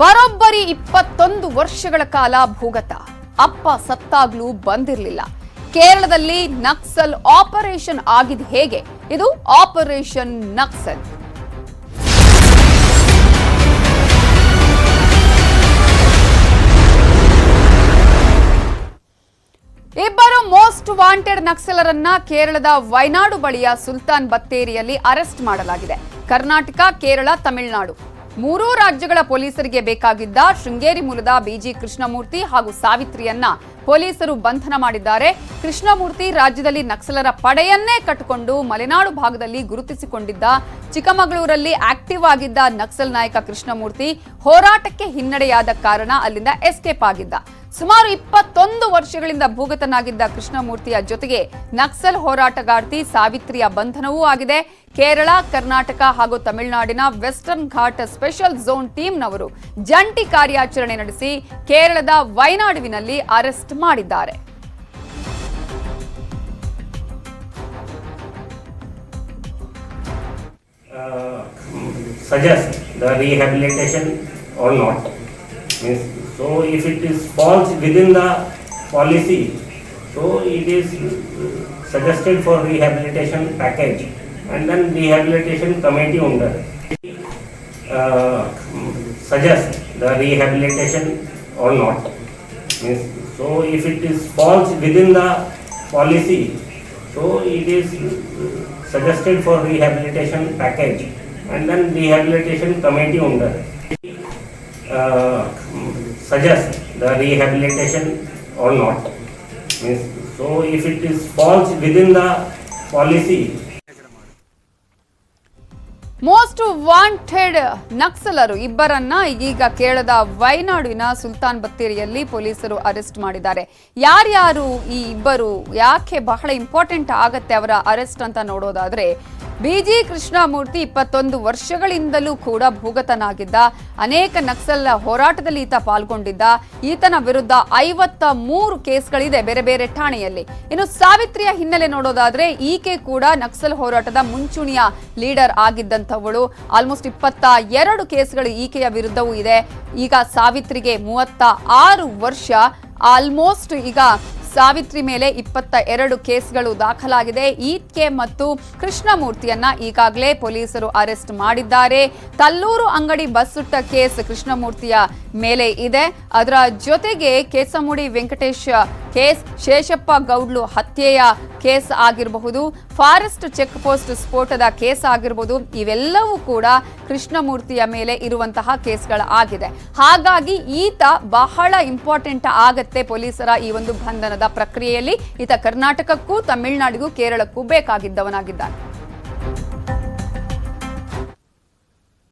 ಬರೋಬ್ಬರಿ ಇಪ್ಪತ್ತೊಂದು ವರ್ಷಗಳ ಕಾಲ ಭೂಗತ. ಅಪ್ಪ ಸತ್ತಾಗ್ಲೂ ಬಂದಿರಲಿಲ್ಲ. ಕೇರಳದಲ್ಲಿ ನಕ್ಸಲ್ ಆಪರೇಷನ್ ಆಗಿದ್ ಹೇಗೆ? ಇದು ಆಪರೇಷನ್ ನಕ್ಸಲ್. ಇಬ್ಬರು ಮೋಸ್ಟ್ ವಾಂಟೆಡ್ ನಕ್ಸಲರನ್ನ ಕೇರಳದ ವೈನಾಡು ಬಳಿಯ ಸುಲ್ತಾನ್ ಬತ್ತೇರಿಯಲ್ಲಿ ಅರೆಸ್ಟ್ ಮಾಡಲಾಗಿದೆ. ಕರ್ನಾಟಕ, ಕೇರಳ, ತಮಿಳುನಾಡು. ಮೂರೂ ರಾಜ್ಯಗಳ ಪೊಲೀಸರಿಗೆ ಬೇಕಾಗಿದ್ದ ಶೃಂಗೇರಿ ಮೂಲದ ಬಿಜಿ ಕೃಷ್ಣಮೂರ್ತಿ ಹಾಗೂ ಸಾವಿತ್ರಿಯನ್ನ ಪೊಲೀಸರು ಬಂಧನ ಮಾಡಿದ್ದಾರೆ. ಕೃಷ್ಣಮೂರ್ತಿ ರಾಜ್ಯದಲ್ಲಿ ನಕ್ಸಲರ ಪಡೆಯನ್ನೇ ಕಟ್ಟಿಕೊಂಡು ಮಲೆನಾಡು ಭಾಗದಲ್ಲಿ ಗುರುತಿಸಿಕೊಂಡಿದ್ದ ಚಿಕ್ಕಮಗಳೂರಲ್ಲಿ ಆಕ್ಟಿವ್ ಆಗಿದ್ದ ನಕ್ಸಲ್ ನಾಯಕ ಕೃಷ್ಣಮೂರ್ತಿ ಹೋರಾಟಕ್ಕೆ ಹಿನ್ನಡೆಯಾದ ಕಾರಣ ಅಲ್ಲಿಂದ ಎಸ್ಕೇಪ್ ಆಗಿದ್ದ. ಸುಮಾರು ಇಪ್ಪತ್ತೊಂದು ವರ್ಷಗಳಿಂದ ಭೂಗತನಾಗಿದ್ದ ಕೃಷ್ಣಮೂರ್ತಿಯ ಜೊತೆಗೆ ನಕ್ಸಲ್ ಹೋರಾಟಗಾರ್ತಿ ಸಾವಿತ್ರಿಯ ಬಂಧನವೂ ಆಗಿದೆ ಕೇರಳ ಕರ್ನಾಟಕ ಹಾಗೂ ತಮಿಳುನಾಡಿನ ವೆಸ್ಟರ್ನ್ ಘಾಟ್ ಸ್ಪೆಷಲ್ ಝೋನ್ ಟೀಮ್ನವರು ಜಂಟಿ ಕಾರ್ಯಾಚರಣೆ ನಡೆಸಿ ಕೇರಳದ ವಯನಾಡುವಿನಲ್ಲಿ ಅರೆಸ್ಟ್ ಮಾಡಿದ್ದಾರೆ uh, suggest the rehabilitation or not. Means, so if it is falls within the policy, so it is uh, suggested for rehabilitation package and then rehabilitation committee under. Uh, suggest the rehabilitation or not. So if it is falls within the policy, so it is uh, suggested for rehabilitation package and then rehabilitation committee under. Uh, suggest the rehabilitation or not. Means, so if it is falls within the policy, most wanted ನಕ್ಸಲರು ಇಬ್ಬರನ್ನ ಈಗ ಕೇಳದ ವಯನಾಡಿನ ಸುಲ್ತಾನ್ ಬತ್ತೇರಿಯಲ್ಲಿ ಪೊಲೀಸರು arrest ಮಾಡಿದ್ದಾರೆ ಯಾರ್ಯಾರು ಈ ಇಬ್ಬರು ಯಾಕೆ ಬಹಳ ಇಂಪಾರ್ಟೆಂಟ್ ಆಗತ್ತೆ ಅವರ ಅರೆಸ್ಟ್ ಅಂತ ನೋಡೋದಾದ್ರೆ ಬಿಜಿ ಕೃಷ್ಣಮೂರ್ತಿ ಇಪ್ಪತ್ತೊಂದು ವರ್ಷಗಳಿಂದಲೂ ಕೂಡ ಭೂಗತನಾಗಿದ್ದ, ಅನೇಕ ನಕ್ಸಲ್ ಹೋರಾಟದಲ್ಲಿ ಈತ ಪಾಲ್ಗೊಂಡಿದ್ದ, ಈತನ ವಿರುದ್ಧ ಐವತ್ತ ಮೂರು ಕೇಸ್ಗಳಿದೆ ಬೇರೆ ಬೇರೆ ಠಾಣೆಯಲ್ಲಿ. ಇನ್ನು ಸಾವಿತ್ರಿಯ ಹಿನ್ನೆಲೆ ನೋಡೋದಾದ್ರೆ, ಈಕೆ ಕೂಡ ನಕ್ಸಲ್ ಹೋರಾಟದ ಮುಂಚೂಣಿಯ ಲೀಡರ್ ಆಗಿದ್ದಂಥವಳು. ಆಲ್ಮೋಸ್ಟ್ ಇಪ್ಪತ್ತ ಎರಡು ಕೇಸ್ಗಳು ಈಕೆಯ ವಿರುದ್ಧವೂ ಇದೆ. ಈಗ ಸಾವಿತ್ರಿಗೆ ಮೂವತ್ತ ಆರು ವರ್ಷ, ಆಲ್ಮೋಸ್ಟ್ ಈಗ ಸಾವಿತ್ರಿ ಮೇಲೆ ಇಪ್ಪತ್ತ ಎರಡು ಕೇಸ್ಗಳು ದಾಖಲಾಗಿದೆ. ಈತ್ಕೆ ಮತ್ತು ಕೃಷ್ಣಮೂರ್ತಿಯನ್ನ ಈಗಾಗಲೇ ಪೊಲೀಸರು ಅರೆಸ್ಟ್ ಮಾಡಿದ್ದಾರೆ. ತಲ್ಲೂರು ಅಂಗಡಿ ಬಸ್ ಸುಟ್ಟ ಕೇಸ್ ಕೃಷ್ಣಮೂರ್ತಿಯ ಮೇಲೆ ಇದೆ. ಅದರ ಜೊತೆಗೆ ಕೇಸಮುಡಿ ವೆಂಕಟೇಶ್ ಕೇಸ್ ಶೇಷಪ್ಪ ಗೌಡ್ಲು ಹತ್ಯೆಯ ಕೇಸ್ ಆಗಿರಬಹುದು, ಫಾರೆಸ್ಟ್ ಚೆಕ್ ಪೋಸ್ಟ್ ಸ್ಫೋಟದ ಕೇಸ್ ಆಗಿರಬಹುದು, ಇವೆಲ್ಲವೂ ಕೂಡ ಕೃಷ್ಣಮೂರ್ತಿಯ ಮೇಲೆ ಇರುವಂತಹ ಕೇಸ್ಗಳ ಆಗಿದೆ. ಹಾಗಾಗಿ ಈತ ಬಹಳ ಇಂಪಾರ್ಟೆಂಟ್ ಆಗತ್ತೆ ಪೊಲೀಸರ ಈ ಒಂದು ಬಂಧನದ ಪ್ರಕ್ರಿಯೆಯಲ್ಲಿ. ಈತ ಕರ್ನಾಟಕಕ್ಕೂ ತಮಿಳುನಾಡಿಗೂ ಕೇರಳಕ್ಕೂ ಬೇಕಾಗಿದ್ದವನಾಗಿದ್ದಾನೆ.